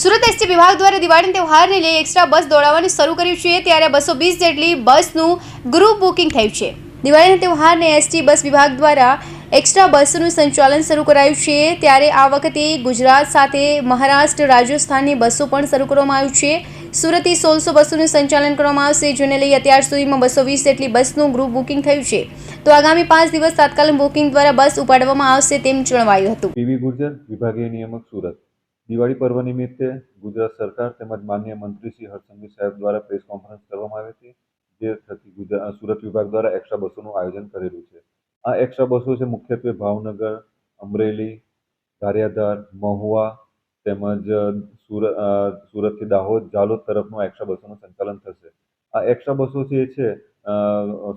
Surat ST વિભાગ દ્વારા દિવાળી તહેવારને લઈ એક્સ્ટ્રા બસ દોડાવવાનું શરૂ કર્યું છે. ત્યારે બસો વીસ જેટલી બસનું ગ્રુપ બુકિંગ થયું છે. દિવાળીના તહેવારને એસટી બસ વિભાગ દ્વારા એક્સ્ટ્રા બસનું સંચાલન શરૂ કરાયું છે. ત્યારે આ વખતે ગુજરાત સાથે મહારાષ્ટ્ર રાજસ્થાનની બસો પણ શરૂ કરવામાં આવ્યું છે. સુરતથી સોળસો બસોનું સંચાલન કરવામાં આવશે, જેને લઈ અત્યાર સુધીમાં બસો વીસ જેટલી બસનું ગ્રુપ બુકિંગ થયું છે. તો આગામી પાંચ દિવસ તાત્કાલિક બુકિંગ દ્વારા બસ ઉપાડવામાં આવશે તેમ જણાવાયું હતું. વિભાગીય નિયામક, સુરત. દિવાળી પર્વ નિમિત્તે ગુજરાત સરકાર તેમજ માન્ય મંત્રી શ્રી હર્ષસંઘવી સાહેબ દ્વારા પ્રેસ કોન્ફરન્સ કરવામાં આવી હતી, જે થકી ગુજરાત સુરત વિભાગ દ્વારા એક્સ્ટ્રા બસોનું આયોજન કરેલું છે. આ એક્સ્ટ્રા બસો છે મુખ્યત્વે ભાવનગર, અમરેલી ગારિયાધાર મહુવા તેમજ સુરત સુરતથી દાહોદ, જાલોદ તરફનું એક્સ્ટ્રા બસોનું સંચાલન થશે. આ એક્સ્ટ્રા બસો જે છે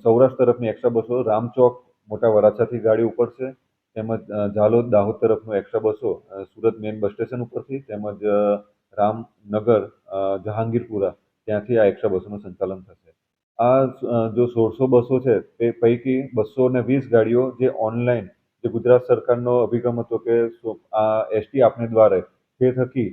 સૌરાષ્ટ્ર તરફની એક્સ્ટ્રા બસો રામચોક મોટા વરાછાથી ગાડી ઉપડશે. તેમજ ઝાલોદ દાહોદ તરફનું એક્સ્ટ્રા બસો સુરત મેઇન બસ સ્ટેશન ઉપરથી તેમજ રામનગર જહાંગીરપુરા, ત્યાંથી આ એક્સ્ટ્રા બસોનું સંચાલન થશે. આ જો સોળસો બસો છે, તે પૈકી બસો ને વીસ ગાડીઓ જે ઓનલાઈન જે ગુજરાત સરકારનો અભિગમ હતો કે આ એસટી આપને દ્વારે, તે થકી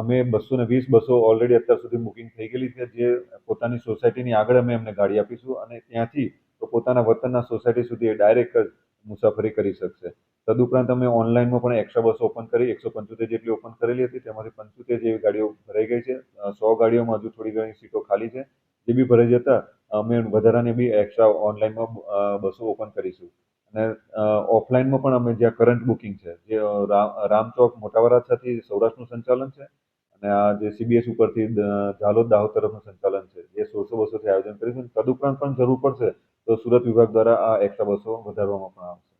અમે બસો ને વીસ બસો ઓલરેડી અત્યાર સુધી બુકિંગ થઈ ગયેલી છે, જે પોતાની સોસાયટીની આગળ અમે એમને ગાડી આપીશું અને ત્યાંથી તો પોતાના વતનના સોસાયટી સુધી એ ડાયરેક્ટ જ મુસાફરી કરી શકશે. તદુપરાંત અમે ઓનલાઈનમાં પણ એક્સ્ટ્રા બસો ઓપન કરી, એકસો પંચોતેર જેટલી ઓપન કરેલી હતી. તેમાંથી પંચોતેર જેવી ગાડીઓ ભરાઈ ગઈ છે. સો ગાડીઓમાં હજુ થોડી ઘણી સીટો ખાલી છે. જે બી ભરાઈ જતા, અમે વધારાની બી એક્સ્ટ્રા ઓનલાઈનમાં બસો ઓપન કરીશું. અને ઓફલાઈનમાં પણ અમે જ્યાં કરંટ બુકિંગ છે, જે રામ રામચોક મોટા સાથે સૌરાષ્ટ્રનું સંચાલન છે. અને આ જે સીબીએસ ઉપરથી ઝાલોદ દાહોદ તરફનું સંચાલન છે, જે સોળસો બસોથી આયોજન કરીશું. તદુપરાંત પણ જરૂર પડશે તો સુરત વિભાગ દ્વારા આ એક્સ્ટ્રા બસો વધારવામાં પણ આવશે.